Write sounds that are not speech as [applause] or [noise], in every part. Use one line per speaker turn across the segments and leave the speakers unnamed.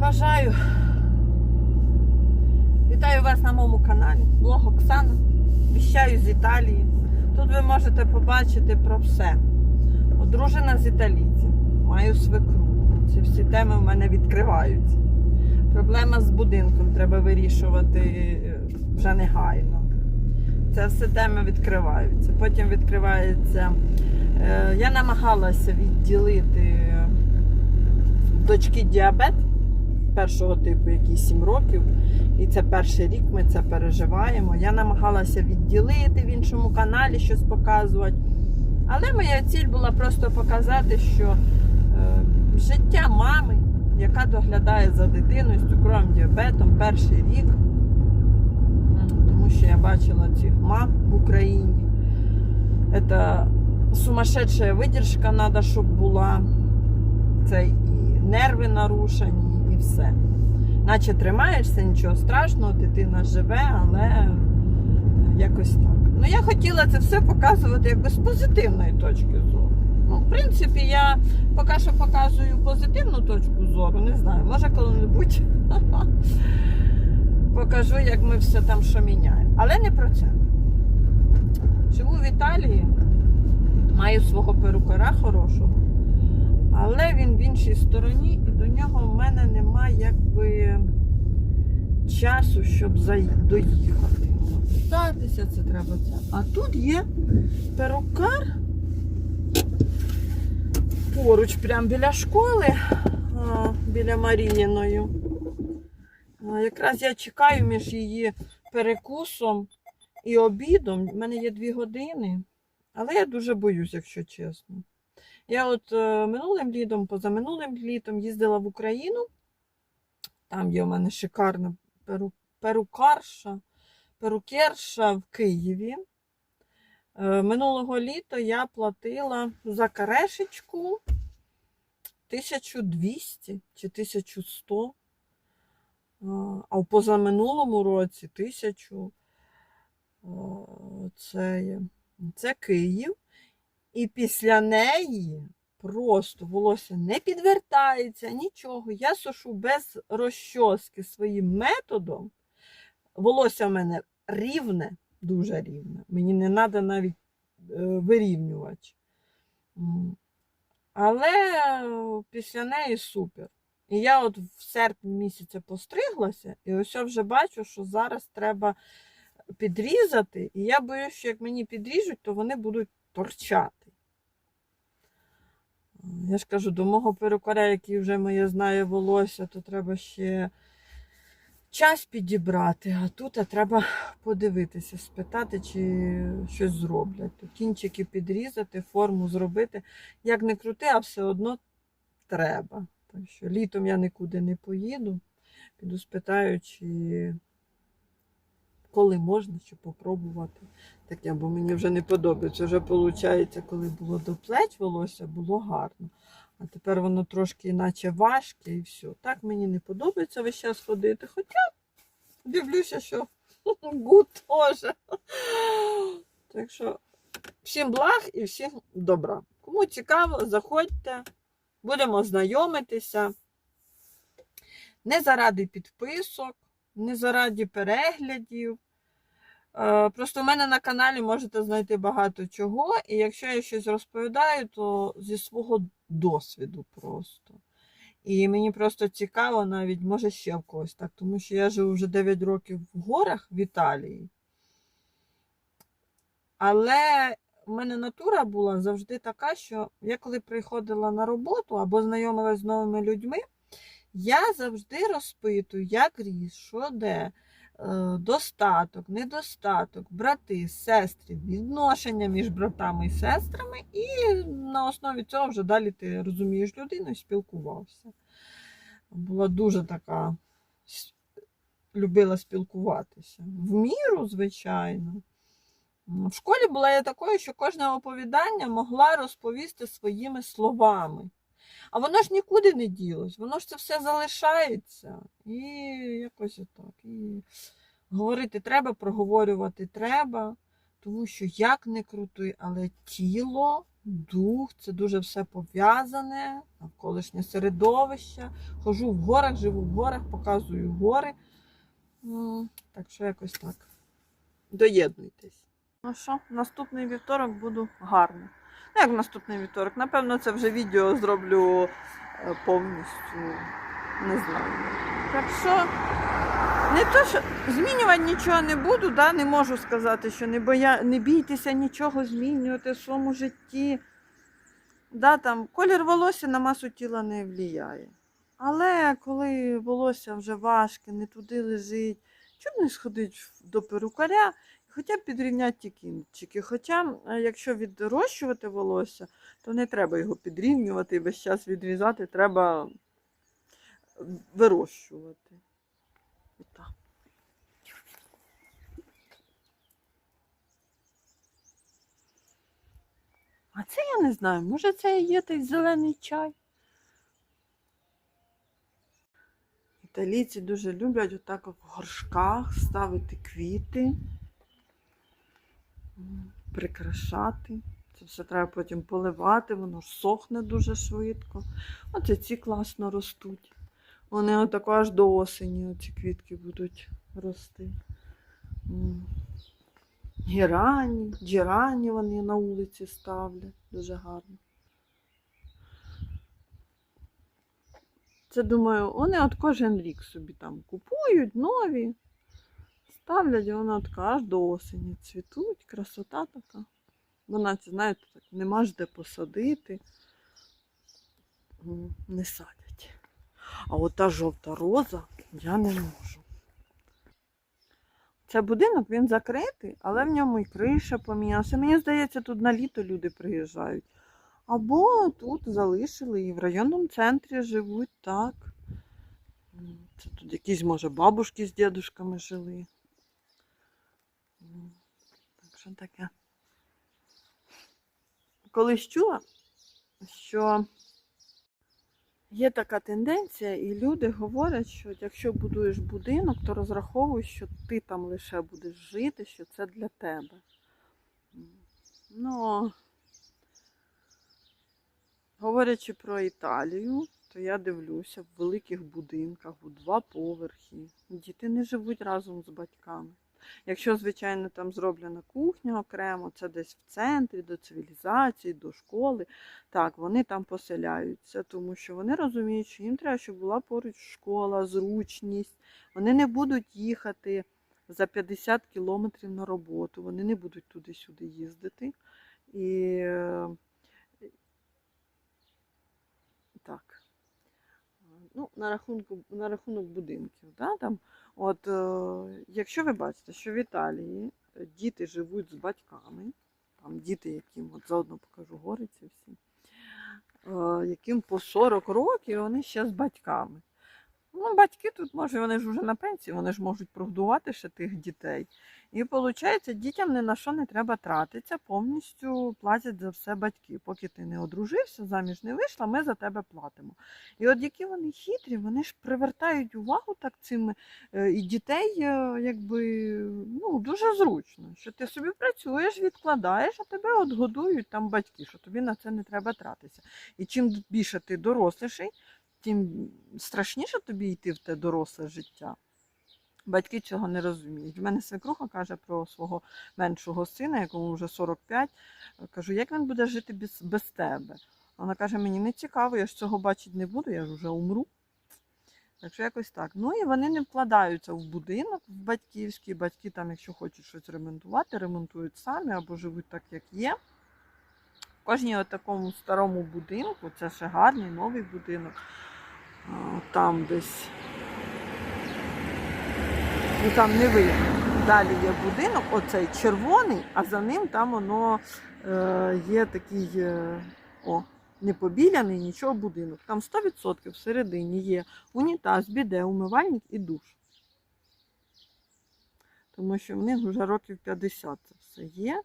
Бажаю. Вітаю вас на моєму каналі. Блог Оксана. Віщаю з Італії. Тут ви можете побачити про все. Одружена з італійцем. Маю свекру. Ці всі теми в мене відкриваються. Проблема з будинком треба вирішувати е, вже негайно. Це все теми відкриваються. Потім відкривається. е, Я намагалася відділити дочки діабет першого типу, який 7 років. І це перший рік ми це переживаємо. Я намагалася відділити в іншому каналі щось показувати. Але моя ціль була просто показати, що е, життя мами, яка доглядає за дитиною з цукровим діабетом перший рік, тому що я бачила цих мам в Україні. Це сумасшедша видержка треба, щоб була. Це і нерви нарушені, все. Наче тримаєшся, нічого страшного, дитина живе, але якось так. Ну, я хотіла це все показувати якби з позитивної точки зору. Ну, в принципі, я поки що показую позитивну точку зору, не знаю, може коли-небудь [laughs] покажу, як ми все там що міняємо. Але не про це. Живу в Італії, маю свого перукара хорошого, але він в іншій стороні, і до нього в мене немає якби часу, щоб доїхати. Питатися, це треба це. А тут є перукар поруч, прямо біля школи, біля Маріїної. А, Якраз я чекаю між її перекусом і обідом. У мене є дві години, але я дуже боюсь, якщо чесно. Я от е, минулим літом, позаминулим літом їздила в Україну. Там є у мене шикарна перу, перукарша, перукерша в Києві. Е, минулого літа я платила за карешечку 1200 чи 1100. Е, А в позаминулому році 1000. Е, Це, це Київ. І після неї просто волосся не підвертається, нічого. Я сушу без розчоски своїм методом. Волосся в мене рівне, дуже рівне. Мені не треба навіть е, вирівнювач. Але після неї супер. І я от в серпні місяці постриглася, і ось я вже бачу, що зараз треба підрізати. І я боюсь, що як мені підріжуть, то вони будуть торчати. Я ж кажу, до мого перукаря, який вже моє знає волосся, то треба ще час підібрати, а тут а треба подивитися, спитати, чи щось зроблять. Кінчики підрізати, форму зробити. Як не крути, а все одно треба. Так що літом я нікуди не поїду. Піду спитаю, чи коли можна, щоб попробувати таке, бо мені вже не подобається. Вже виходить, коли було до плеч волосся, було гарно. А тепер воно трошки іначе важке і все. Так мені не подобається весь час ходити. Хоча дивлюся, що [laughs] гуд теж. Так що всім благ і всім добра. Кому цікаво, заходьте, будемо знайомитися. Не заради підписок, не заради переглядів. Е, Просто в мене на каналі можете знайти багато чого, і якщо я щось розповідаю, то зі свого досвіду просто. І мені просто цікаво навіть, може ще в когось так, тому що я живу вже 9 років в горах в Італії. Але в мене натура була завжди така, що я коли приходила на роботу або знайомилася з новими людьми, я завжди розпитую, як ріс, що де, е, достаток, недостаток, брати, сестри, відношення між братами і сестрами, і на основі цього вже далі ти розумієш людину і спілкувався. Була дуже така, любила спілкуватися. В міру, звичайно. В школі була я такою, що кожне оповідання могла розповісти своїми словами. А воно ж нікуди не ділось, воно ж це все залишається. І якось отак. І говорити треба, проговорювати треба, тому що як не крути, але тіло дух, це дуже все пов'язане, навколишнє середовище. Хожу в горах, живу в горах, показую гори. Так що якось так. Доєднуйтесь. Ну що, наступний вівторок буду гарно. Ну, як наступний вівторок? Напевно, це вже відео зроблю е, повністю. Не знаю. Так що, не то, що змінювати нічого не буду, да? не можу сказати, що не, боя... не бійтеся нічого змінювати в своєму житті. Да, там, колір волосся на масу тіла не впливає. Але коли волосся вже важке, не туди лежить, чому не сходити до перукаря Хоча б підрівняти ті кінчики. Хоча, е, якщо відрощувати волосся, то не треба його підрівнювати і весь час відрізати, треба вирощувати. Отак. А це я не знаю, може це і є той зелений чай. Італійці дуже люблять отак в горшках ставити квіти прикрашати. Це все треба потім поливати, воно ж сохне дуже швидко. Оце ці класно ростуть. Вони отако аж до осені оці квітки будуть рости. М. Герані, джерані вони на вулиці ставлять. Дуже гарно. Це, думаю, вони от кожен рік собі там купують нові. Ставлять, і воно така аж до осені цвітуть, красота така. Вона, знаєте, так, нема ж де посадити, не садять. А от та жовта роза я не можу. Це будинок, він закритий, але в ньому і криша помінялася. Мені здається, тут на літо люди приїжджають. Або тут залишили і в районному центрі живуть так. Це тут якісь, може, бабушки з дідушками жили. Що таке. Колись чула, що є така тенденція, і люди говорять, що якщо будуєш будинок, то розраховуй, що ти там лише будеш жити, що це для тебе. Ну, говорячи про Італію, то я дивлюся в великих будинках у два поверхи. Діти не живуть разом з батьками. Якщо, звичайно, там зроблена кухня окремо, це десь в центрі, до цивілізації, до школи, так, вони там поселяються, тому що вони розуміють, що їм треба, щоб була поруч школа, зручність. Вони не будуть їхати за 50 кілометрів на роботу, вони не будуть туди-сюди їздити. І так. Ну, на, рахунку, на рахунок будинків, да, там, От, е, якщо ви бачите, що в Італії е, діти живуть з батьками, там діти, яким от заодно покажу гориці всі, е, яким по 40 років вони ще з батьками. Ну, батьки тут, може, вони ж вже на пенсії, вони ж можуть прогодувати ще тих дітей. І виходить, дітям ні на що не треба тратитися, повністю платять за все батьки. Поки ти не одружився, заміж не вийшла, ми за тебе платимо. І от які вони хитрі, вони ж привертають увагу так цим е, і дітей, е, якби ну, дуже зручно, що ти собі працюєш, відкладаєш, а тебе от годують там батьки, що тобі на це не треба тратитися. І чим більше ти доросліший, тим страшніше тобі йти в те доросле життя. Батьки цього не розуміють. В мене свекруха каже про свого меншого сина, якому вже 45. Кажу, як він буде жити без, без тебе? Вона каже, мені не цікаво, я ж цього бачити не буду, я ж вже умру. Так що якось так. Ну і вони не вкладаються в будинок в батьківський. Батьки там, якщо хочуть щось ремонтувати, ремонтують самі або живуть так, як є. В кожній такому старому будинку, це ще гарний новий будинок. Там десь ну там не видно. Далі є будинок, оцей червоний, а за ним там воно е, є такий е, о, не побіляний, нічого будинок. Там 100% всередині є унітаз, біде, умивальник і душ. Тому що в них вже років 50 це все є.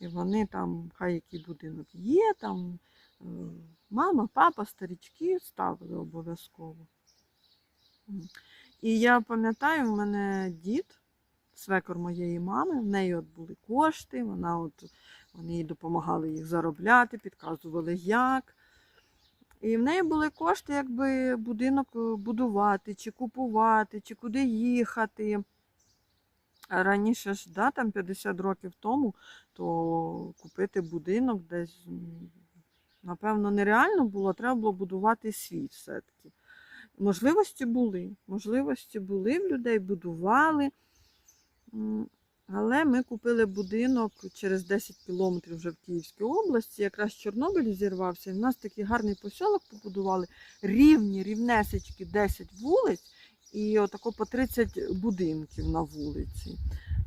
І вони там, хай який будинок є, там мама, папа, старічки ставили обов'язково. І я пам'ятаю, в мене дід, свекор моєї мами, в неї от були кошти, вона от Вони їй допомагали їх заробляти, підказували як. І в неї були кошти, якби будинок е, будувати, чи купувати, чи куди їхати. Раніше ж, да, там 50 років тому, то купити будинок десь, напевно, нереально було, треба було будувати свій все-таки. Можливості були. Можливості були в людей, будували. Але ми купили будинок через 10 кілометрів вже в Київській області. Якраз Чорнобиль зірвався. І в нас такий гарний посілок побудували. Рівні, рівнесечки 10 вулиць і отако по 30 будинків на вулиці.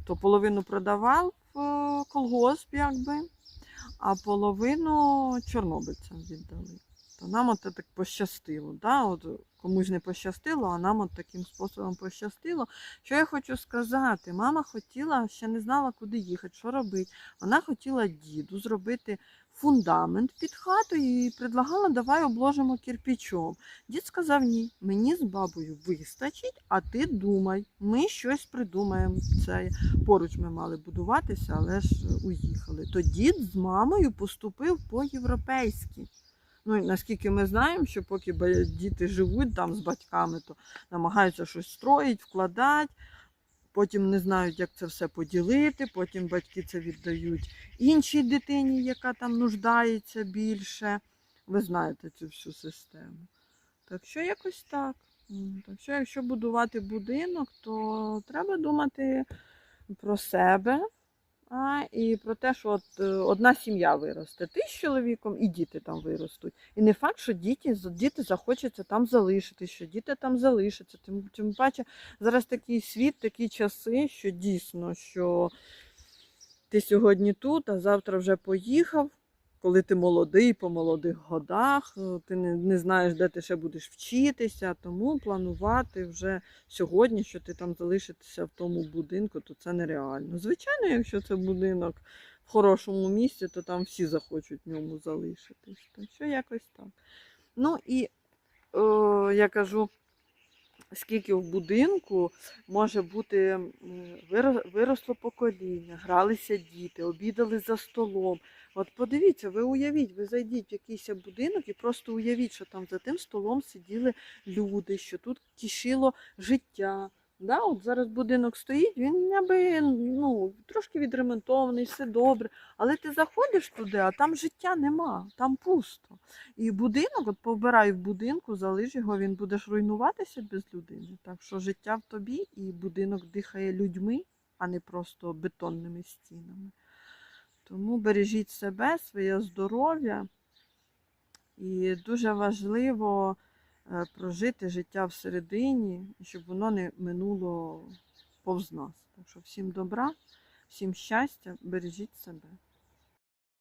То половину продавав е, колгосп, якби, а половину чорнобильцям віддали. То нам от так пощастило. Да? От комусь не пощастило, а нам от таким способом пощастило. Що я хочу сказати? Мама хотіла, ще не знала, куди їхати, що робити. Вона хотіла діду зробити фундамент під хатою і предлагала, давай обложимо кирпичом. Дід сказав ні, мені з бабою вистачить, а ти думай, ми щось придумаємо. Це поруч ми мали будуватися, але ж уїхали. То дід з мамою поступив по-європейськи. Ну, і наскільки ми знаємо, що поки діти живуть там з батьками, то намагаються щось строїть, вкладати, потім не знають, як це все поділити, потім батьки це віддають іншій дитині, яка там нуждається більше. Ви знаєте цю всю систему. Так що якось так. Так що, якщо будувати будинок, то треба думати про себе. А, і про те, що от, е, одна сім'я виросте, ти з чоловіком і діти там виростуть. І не факт, що діти, діти захочеться там залишити, що діти там залишаться. Тим, тим паче зараз такий світ, такі часи, що дійсно, що ти сьогодні тут, а завтра вже поїхав. Коли ти молодий, по молодих годах, е, ти не, не знаєш, де ти ще будеш вчитися, тому планувати вже сьогодні, що ти там залишишся в тому будинку, то це нереально. Звичайно, якщо це будинок в хорошому місці, то там всі захочуть в ньому залишитись. Так що якось так. Ну і е, я кажу, скільки в будинку може бути виросло покоління, гралися діти, обідали за столом. От подивіться, ви уявіть, ви зайдіть в якийсь будинок і просто уявіть, що там за тим столом сиділи люди, що тут тішило життя. Да, от зараз будинок стоїть, він ніби ну, трошки відремонтований, все добре. Але ти заходиш туди, а там життя нема, там пусто. І будинок, от побирай в будинку, залиш його, він буде руйнуватися без людини. Так що життя в тобі і будинок дихає людьми, а не просто бетонними стінами. Тому бережіть себе, своє здоров'я. І дуже важливо е, прожити життя всередині, щоб воно не минуло повз нас. Так що всім добра, всім щастя, бережіть себе.